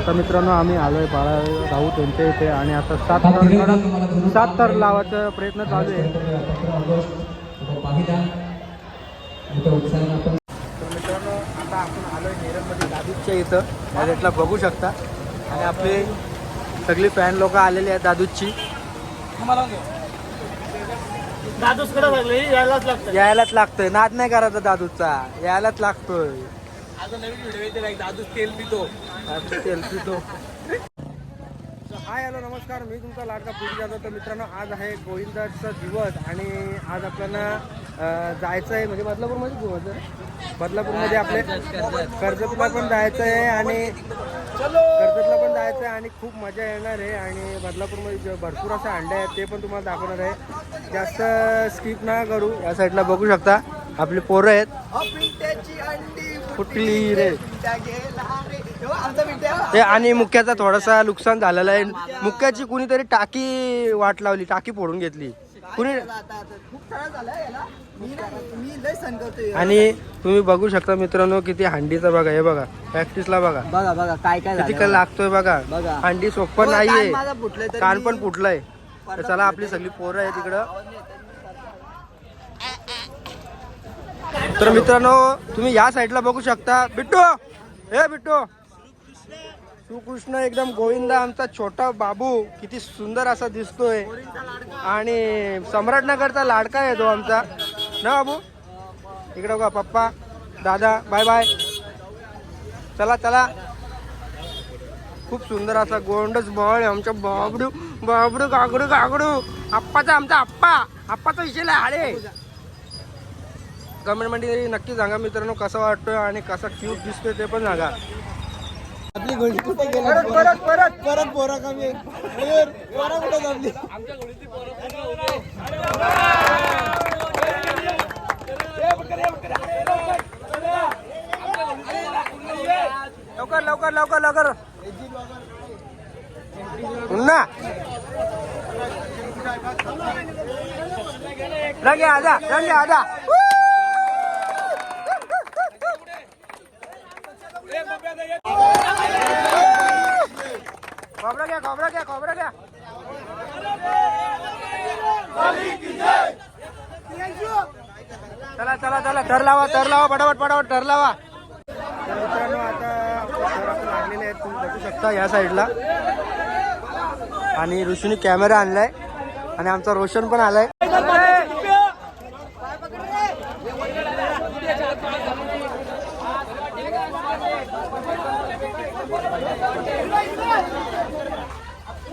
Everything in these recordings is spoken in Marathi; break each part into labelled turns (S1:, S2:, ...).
S1: आता मित्रांनो आम्ही आलोय बाळा राहू त्यांच्या इथे आणि आता सात तर सात तर लावायचा प्रयत्न चालू आहे. तर मित्रांनो आता आपण आलोय नेरळमध्ये दादूच्या इथं. या रेटला बघू शकता. आणि आपली सगळी फॅन लोक आलेली आहेत दादूची.
S2: दादूसकडे लागले यायलाच लागतं
S1: यायलाच लागतोय. नाद नाही करायचा दादूचा. यायलाच लागतोय.
S2: तेल पितो.
S1: हाय हॅलो नमस्कार. मी तुमचा लाडका पुढे जातो तर मित्रांनो आज आहे गोविंदाचा दिवस आणि आज आपल्याला जायचं आहे म्हणजे बदलापूरमध्ये आहे बदलापूरमध्ये आपले कर्जतला पण जायचं आहे आणि कर्जतला पण जायचं आहे आणि खूप मजा येणार आहे. आणि बदलापूरमध्ये जे भरपूर असे अंडे आहेत ते पण तुम्हाला दाखवणार आहे. जास्त स्किप ना करू. या साईडला बघू शकता. आपली पोरं आहेत. फुटली रे. ते आणि मुक्याचा थोडासा नुकसान झालेला आहे. मुक्याची कुणीतरी टाकी वाट लावली टाकी फोडून घेतली. कुणी आणि तुम्ही बघू शकता मित्रांनो किती हंडीचा बघा हे बघा प्रॅक्टिसला बघा.
S2: बघा बघा काय काय
S1: किती काय लागतोय बघा. हंडी सोपं नाहीये. कान पण फुटलंय. चला आपली सगळी पोरं आहे तिकडं तर मित्रांनो तुम्ही या साईडला बघू शकता. बिट्टू! हे बिट्टू! श्रीकृष्ण एकदम गोविंदा आमचा छोटा बाबू. किती सुंदर असा दिसतोय. आणि सम्राटनगरचा लाडका आहे तो आमचा. ना बाबू? इकडे बघा पप्पा दादा बाय बाय. चला चला. खूप सुंदर असा गोंडच बळ आहे आमच्या. बाबडू बाबडू गागडू गागडू. आप्पाचा आमचा आप्पा. आप्पाचा विषय आळे कमेंटमध्ये नक्की सांगा मित्रांनो कसा वाटतोय आणि कसा क्यूट दिसतोय ते पण सांगा.
S2: आपली घोडी कुठे गेली?
S1: परत परत परत.
S2: परत पोरा कमी पोरा कुठे जमली
S1: लवकर लवकर लवकर लवकर. पुन्हा रंगे आजा रंगे आजा. कॉबरा घ्या कॉबरा घ्या. चला चला चला तर लावा तर लावा पटापट पटापट तर लावा. मित्रांनो आता लागलेले आहेत तुम्ही बघू शकता या साईडला. आणि ऋषीने कॅमेरा आणलाय आणि आमचा रोशन पण आलाय.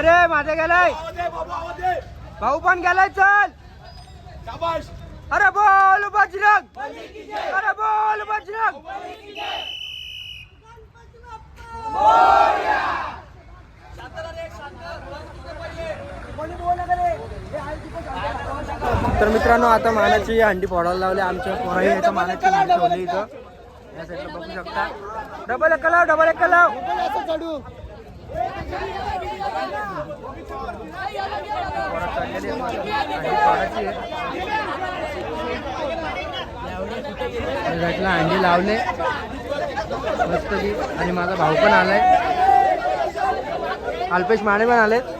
S1: अरे माझे गेलाय. भाऊ पण गेलाय चल. अरे बोल बजरंग. अरे बोल बजरंग. तर मित्रांनो आता मानाची हंडी फोडायला लावली. आमच्या पोराही आता मानाची हंडी ठेवली इथं. या साईडला बघू शकता. डबल एक लाव डबल एक लाव घटला अंडी लावले. मस्त आणि माझा भाऊ पण आलाय. अल्पेश माने पण आलेत.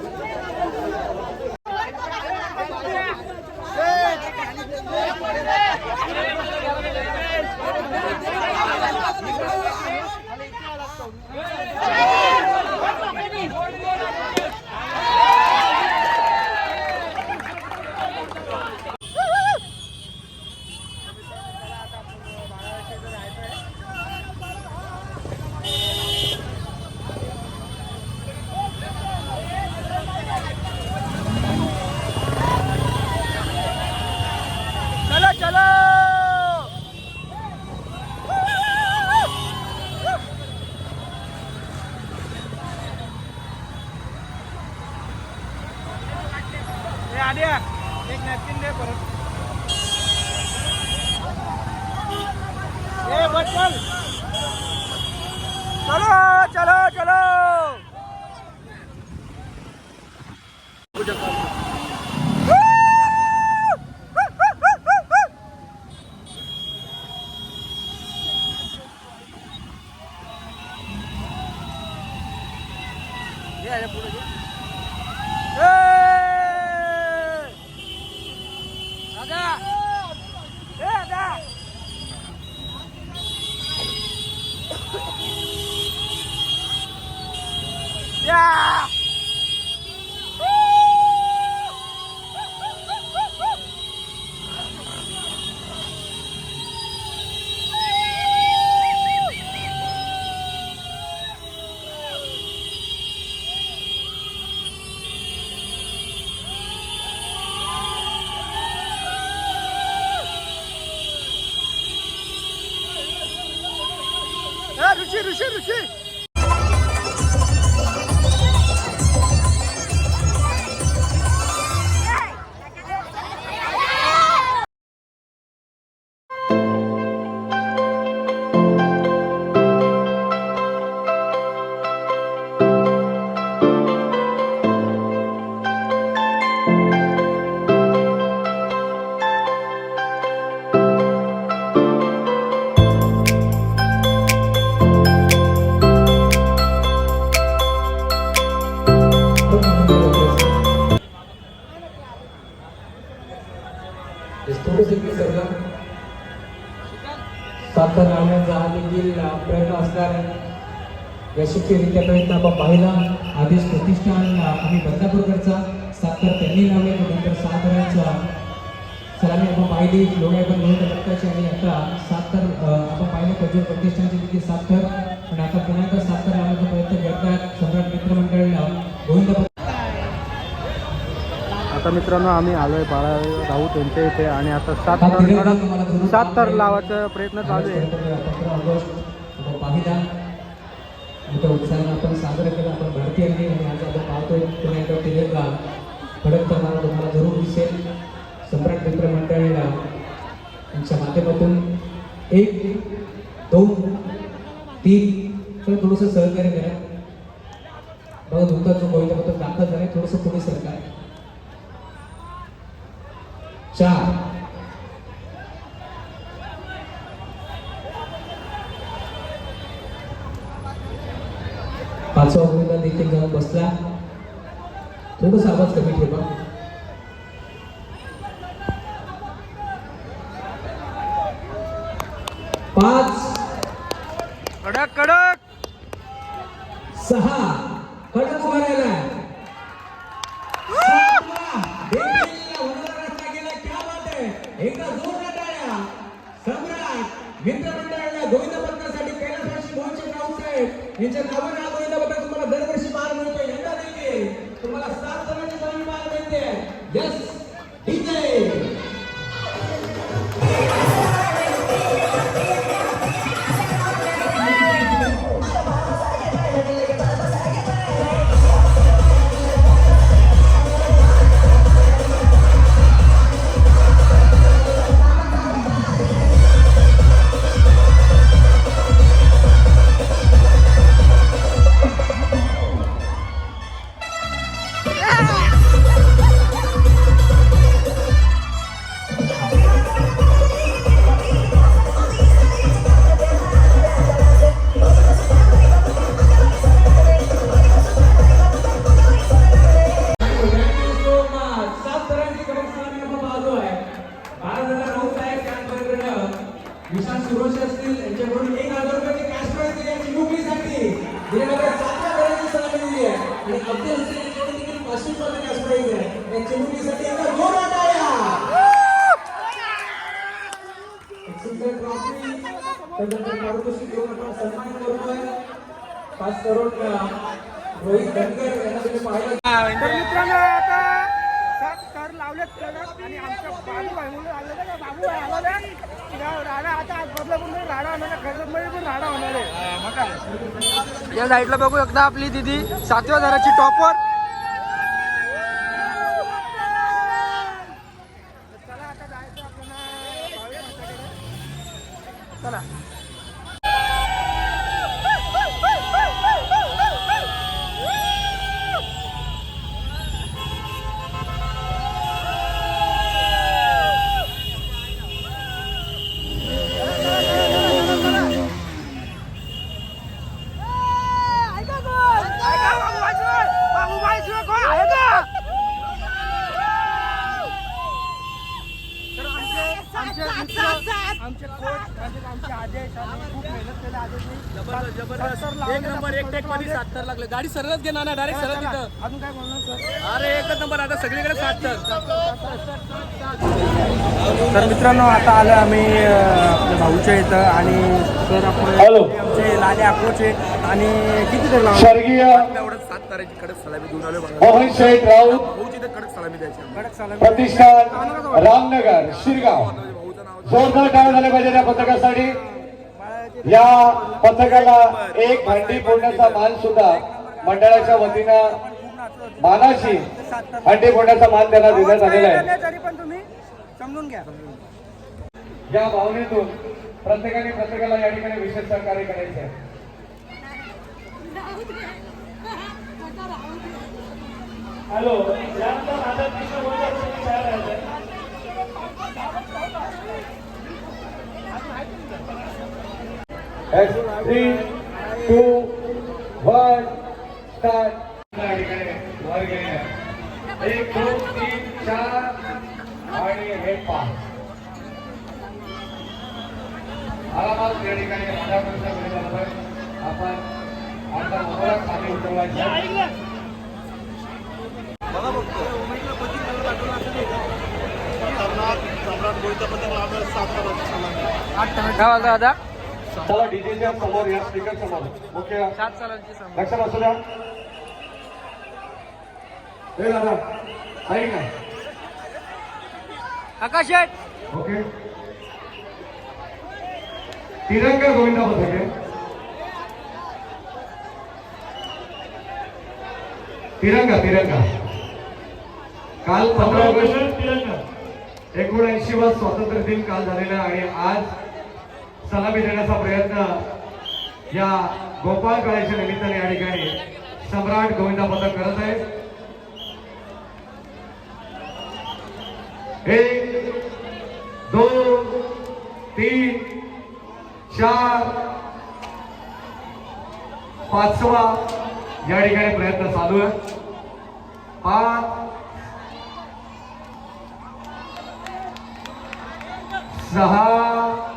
S3: साखर लावण्याचा हा देखील प्रयत्न असणार आहे यशस्वीरित्या प्रयत्न आपण पाहिला. आदेश प्रतिष्ठान आम्ही बदलापूरकरचा साखर त्यांनी लावले त्यानंतर साखरांचा सलामी आपण पाहिली. लोक आपण नोंद रक्ताची आणि आता साखर अ, आपण पाहिलं प्रज्वल प्रतिष्ठानची देखील साखर. पण आता पुन्हा एकदा साखर लावण्याचा प्रयत्न करतात. सम्राट मित्रमंडळाला गोविंद
S1: आता मित्रांनो आम्ही आलोय बाळा राहू त्यांच्या इथे आणि आता सात
S3: जरूर
S1: सात
S3: पाहायला
S1: लावायचा प्रयत्न चालू आहे.
S3: मोठ्या उत्साहानं आपण साजरा केला आपण भारतीय दिन आणि आज आपण पाहतोय पुन्हा एकदा तिरंगा फडकताना तुम्हाला जरूर दिसेल. सम्राट मित्र मंडळाला यांच्या माध्यमातून एक दोन तीन तर थोडंसं सहकार्य करा. बघा तुमचा जो गोविंदाबद्दल दाखल झालाय थोडंसं पुढे सरकार चार पाचवा मुलगा देखील जाऊन बसला थोडस आवाज कमी ठेवा पाच
S1: कडक कडक.
S3: सहा या
S1: साईडला बघू एकदा आपली दिदी सातव्या हजाराची टॉपर
S2: सरळच घेणार ना डायरेक्ट सरळ तिथं.
S1: अजून काय बोलणार सर?
S2: अरे एकच नंबर आता सगळीकडे सात तर.
S1: तर मित्रांनो आता आलो आम्ही आपल्या भाऊच्या इथं आणि सर
S4: हॅलो.
S1: आमचे लाले आहे आणि किती तर लावणार
S4: स्वर्गीय
S2: एवढं सात ताराची कडक सलामी देऊन आलो बघा.
S4: मोहन शेठ राऊत.
S2: भाऊची तर कडक सलामी द्यायची आम्हाला.
S1: कडक चालू
S4: प्रतिष्ठान रामनगर शिरगाव.
S2: भाऊचं नाव
S4: जोरदार टाळ झाले पाहिजे या पथकासाठी? या पथकाला एक भांडी फोडण्याचा मान सुद्धा मंडळाच्या वतीनं मानाची भांडी फोडण्याचा मान त्यांना देण्यात आलेला आहे.
S1: तरी पण तुम्ही समजून घ्या.
S4: या भावनेतून प्रत्येकाने प्रत्येकाला या ठिकाणी विशेष सहकार्य करायचं आहे. Hello three two one start या ठिकाणी वर गेले आहे. एक दोन तीन चार. आणि हे पाच. आरामात या ठिकाणी. झाला आपण आता मोबाईल खाली उतरवायचा
S1: काय वाजता दादा?
S4: चला डीजेच्या समोर या स्पीकर समोर. मुख्य
S1: सात चालांची समोर.
S4: लक्ष बसू द्या. हे दादा ऐक ना
S1: आकाश
S4: ओके. तिरंगा गोविंदा पथके तिरंगा तिरंगा. काल पंधरा ऑगस्ट एकोणऐंशी वा स्वातंत्र्य दिन काल झालेला आहे. आणि आज सलामी देण्याचा प्रयत्न या गोपाळ काळेच्या निमित्ताने या ठिकाणी सम्राट गोविंदा पथक करत आहे एक दोन तीन चार पाचवा या ठिकाणी प्रयत्न चालू आहे. पाच सहा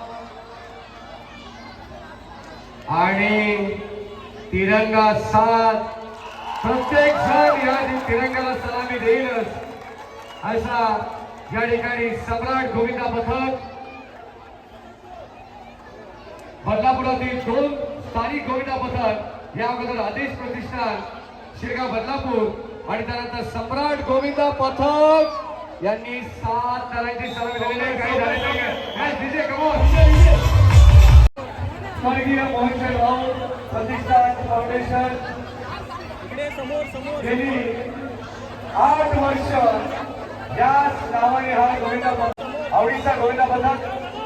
S4: आणि तिरंगा सात प्रत्येक सण या तिरंगाला सलामी देईलच. असा या ठिकाणी सम्राट गोविंदा पथक. बदलापुरातील दोन स्थानिक गोविंदा पथक या अगोदर आदेश प्रतिष्ठान शिरगाव बदलापूर आणि त्यानंतर सम्राट गोविंदा पथक यांनी सात तरांची सलामी दिलेली काही झाले नाही स्वर्गीय मोहनशेठ राऊत प्रतिष्ठान फाउंडेशन गेली आठ वर्ष याच नावाने हा गोविंदा आवडीचा गोविंदा पथक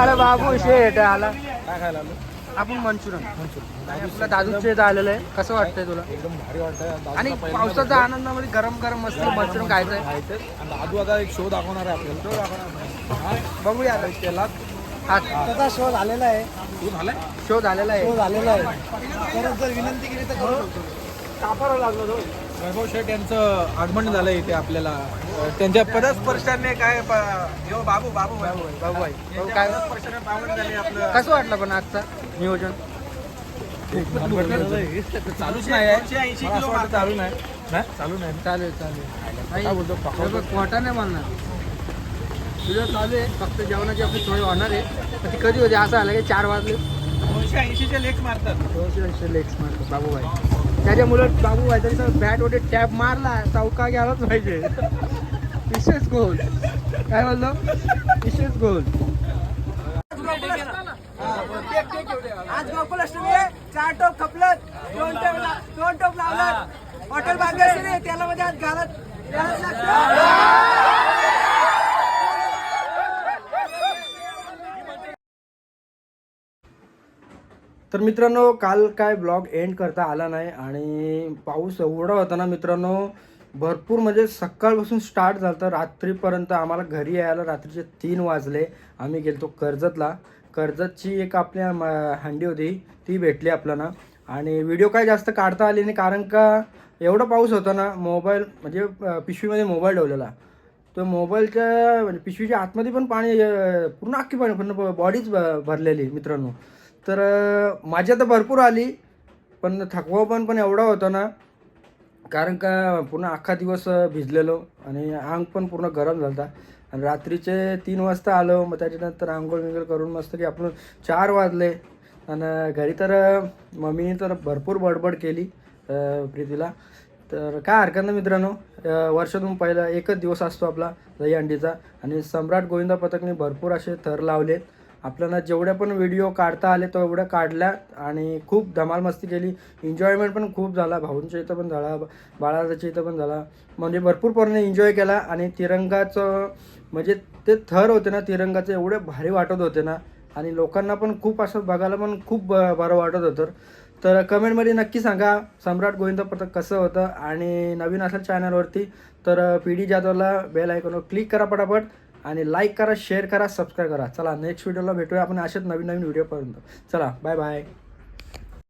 S4: अरे
S1: बाबू शेट आला.
S2: काय खायला आलो?
S1: आपण मंचुरन आणि आपला दादूचे इथं आलेलं आहे. कसं वाटतंय तुला?
S2: एकदम भारी वाटतंय.
S1: आणि पावसाच्या आनंदामध्ये गरम गरम मस्त मंचुरन खायचंय.
S2: आणि दादू आता एक शो दाखवणार आहे आपल्याला. शो दाखवणार
S1: बघूया आता.
S2: त्याला
S1: हा. त्याचा शो झालेला आहे.
S2: तू झालाय?
S1: शो झालेला आहे.
S5: झालेला आहे. परत जर विनंती केली तर
S1: कापारा लागलो तो.
S2: वैभव शेठ यांचं आगमन झालं इथे आपल्याला. त्यांच्या पदस्पर्शाने काय प- यो बाबू बाबू बाबू
S1: बाबू आहे बाबू काय?
S2: पदस्पर्शाने पावन झाले आपलं.
S1: कसं वाटलं पण आजचा नियोजन?
S2: चालूच नाही आहे. मला असं वाटतं चालू नाही. नाही? चालू नाही.
S1: चालेल चालेल.
S2: काय बोलतो
S1: हे बघ, खोटा नाही म्हणणार तुझं चालू आहे. फक्त जेवणाची आपली सोय होणार आहे. पण ती कधी होती? असं आलं की चार वाजले.
S2: दोनशे ऐंशीचे लेख मारतात.
S1: दोनशे दोनशे लेग्स मारतो बाबूबाई त्याच्यामुळे बाबू व्हायचा बॅट वगैरे टॅप मारला चौका घ्यायलाच पाहिजे. विशेष गोल काय म्हणलं विशेष गोल आज गोकुल अष्टमी चार टोप खपलत. दोन टोप दोन टोप लावलं हॉटेल बांधायचं त्याला मध्ये आज घालत घालत लागतं. तर मित्रांनो काल काय ब्लॉग एंड करता आला नाही आणि पाऊस एवढा होता ना मित्रांनो भरपूर म्हणजे सकाळपासून स्टार्ट झालं तर रात्रीपर्यंत आम्हाला घरी यायला रात्रीचे तीन वाजले. आम्ही गेलतो कर्जतला. कर्जतची एक आपल्या म- हंडी होती. ती भेटली आपल्याला. आणि व्हिडिओ काय जास्त काढता आली नाही कारण का एवढा पाऊस होता ना मोबाईल म्हणजे पिशवीमध्ये मोबाईल ठेवलेला. तो मोबाईलच्या म्हणजे पिशवीच्या आतमध्ये पण पाणी पूर्ण अख्खी पाणी पूर्ण बॉडीच भरलेली मित्रांनो. तर माझ्या तर भरपूर आली पण थकवा पण पण एवढा होता ना कारण का पूर्ण अख्खा दिवस भिजलेलो आणि अंग पण पूर्ण गरम झालं आणि रात्रीचे तीन वाजता आलो मग त्याच्यानंतर आंघोळ विंगोळ करून मस्त की आपण चार वाजले. आणि घरी तर मम्मीने तर भरपूर बडबड केली प्रीतीला. तर काय हरकत नाही मित्रांनो वर्षातून पहिला एकच दिवस असतो आपला दही अंडीचा आणि सम्राट गोविंदा पथकने भरपूर असे थर लावलेत. आपल्याला जेवढ्या पण व्हिडिओ काढता आले तेवढ्या काढल्या आणि खूप धमाल मस्ती केली. एन्जॉयमेंट पण खूप झाला. भाऊंच्या इथं पण झाला बाळाच्या इथं पण झाला. म्हणजे भरपूर पोरांनी एन्जॉय केला आणि तिरंगाचं म्हणजे ते थर होते ना तिरंगाचे एवढे भारी वाटत होते ना. आणि लोकांना पण खूप असं बघायला पण खूप ब- बरं वाटत होतं. तर कमेंटमध्ये नक्की सांगा सम्राट गोविंद पथक कसं होतं? आणि नवीन असेल चॅनलवरती तर पी डी जाधवला बेल आयकॉनवर क्लिक करा पटापट. आणि लाईक करा शेअर करा सबस्क्राईब करा. चला नेक्स्ट व्हिडिओला भेटूया आपण अशाच नवीन नवीन व्हिडिओपर्यंत चला बाय बाय